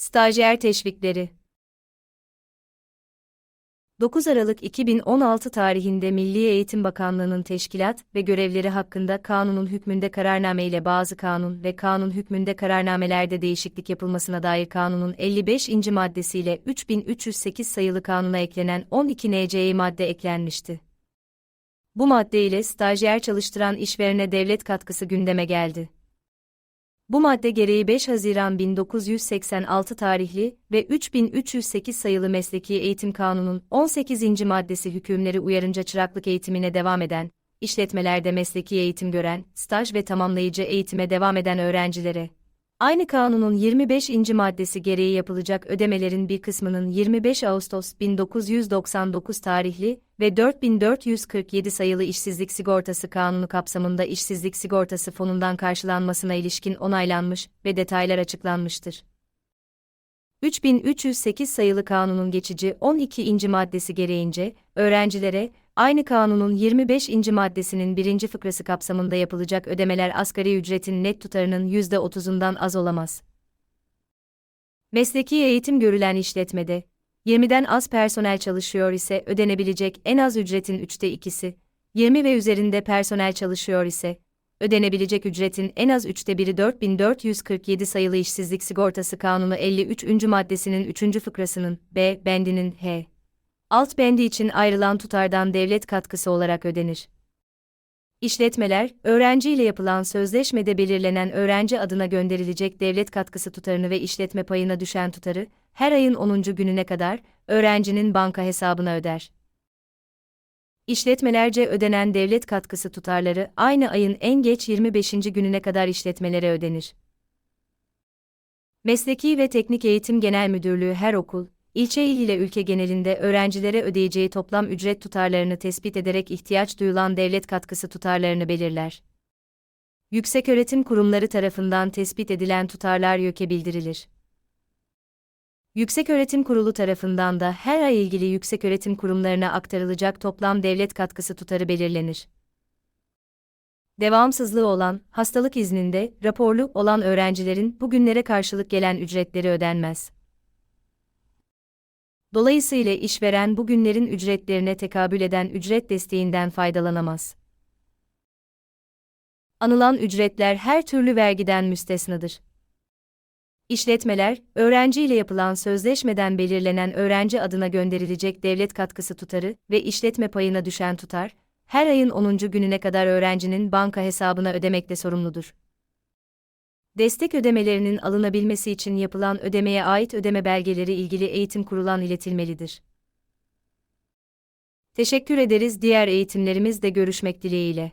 Stajyer teşvikleri 9 Aralık 2016 tarihinde Milli Eğitim Bakanlığı'nın teşkilat ve görevleri hakkında kanunun hükmünde kararname ile bazı kanun ve kanun hükmünde kararnamelerde değişiklik yapılmasına dair kanunun 55. maddesiyle 3308 sayılı kanuna eklenen 12 NC'ye madde eklenmişti. Bu madde ile stajyer çalıştıran işverene devlet katkısı gündeme geldi. Bu madde gereği 5 Haziran 1986 tarihli ve 3308 sayılı Mesleki Eğitim Kanunu'nun 18. maddesi hükümleri uyarınca çıraklık eğitimine devam eden, işletmelerde mesleki eğitim gören, staj ve tamamlayıcı eğitime devam eden öğrencilere, Aynı kanunun 25. maddesi gereği yapılacak ödemelerin bir kısmının 25 Ağustos 1999 tarihli ve 4447 sayılı işsizlik sigortası kanunu kapsamında işsizlik sigortası fonundan karşılanmasına ilişkin onaylanmış ve detaylar açıklanmıştır. 3308 sayılı kanunun geçici 12. maddesi gereğince, öğrencilere, aynı kanunun 25. maddesinin 1. fıkrası kapsamında yapılacak ödemeler asgari ücretin net tutarının %30'undan az olamaz. Mesleki eğitim görülen işletmede, 20'den az personel çalışıyor ise ödenebilecek en az ücretin üçte ikisi, 20 ve üzerinde personel çalışıyor ise, ödenebilecek ücretin en az üçte biri 4447 sayılı işsizlik sigortası kanunu 53. maddesinin 3. fıkrasının B bendinin H. Alt bendi için ayrılan tutardan devlet katkısı olarak ödenir. İşletmeler, öğrenci ile yapılan sözleşmede belirlenen öğrenci adına gönderilecek devlet katkısı tutarını ve işletme payına düşen tutarı, her ayın 10. gününe kadar, öğrencinin banka hesabına öder. İşletmelerce ödenen devlet katkısı tutarları aynı ayın en geç 25. gününe kadar işletmelere ödenir. Mesleki ve Teknik Eğitim Genel Müdürlüğü her okul, ilçe il ile ülke genelinde öğrencilere ödeyeceği toplam ücret tutarlarını tespit ederek ihtiyaç duyulan devlet katkısı tutarlarını belirler. Yükseköğretim kurumları tarafından tespit edilen tutarlar YÖK'e bildirilir. Yükseköğretim Kurulu tarafından da her ay ilgili yükseköğretim kurumlarına aktarılacak toplam devlet katkısı tutarı belirlenir. Devamsızlığı olan, hastalık izninde, raporlu olan öğrencilerin bugünlere karşılık gelen ücretleri ödenmez. Dolayısıyla işveren bugünlerin ücretlerine tekabül eden ücret desteğinden faydalanamaz. Anılan ücretler her türlü vergiden müstesnadır. İşletmeler, öğrenci ile yapılan sözleşmeden belirlenen öğrenci adına gönderilecek devlet katkısı tutarı ve işletme payına düşen tutar, her ayın 10. gününe kadar öğrencinin banka hesabına ödemekle sorumludur. Destek ödemelerinin alınabilmesi için yapılan ödemeye ait ödeme belgeleri ilgili eğitim kurulan iletilmelidir. Teşekkür ederiz diğer eğitimlerimizde görüşmek dileğiyle.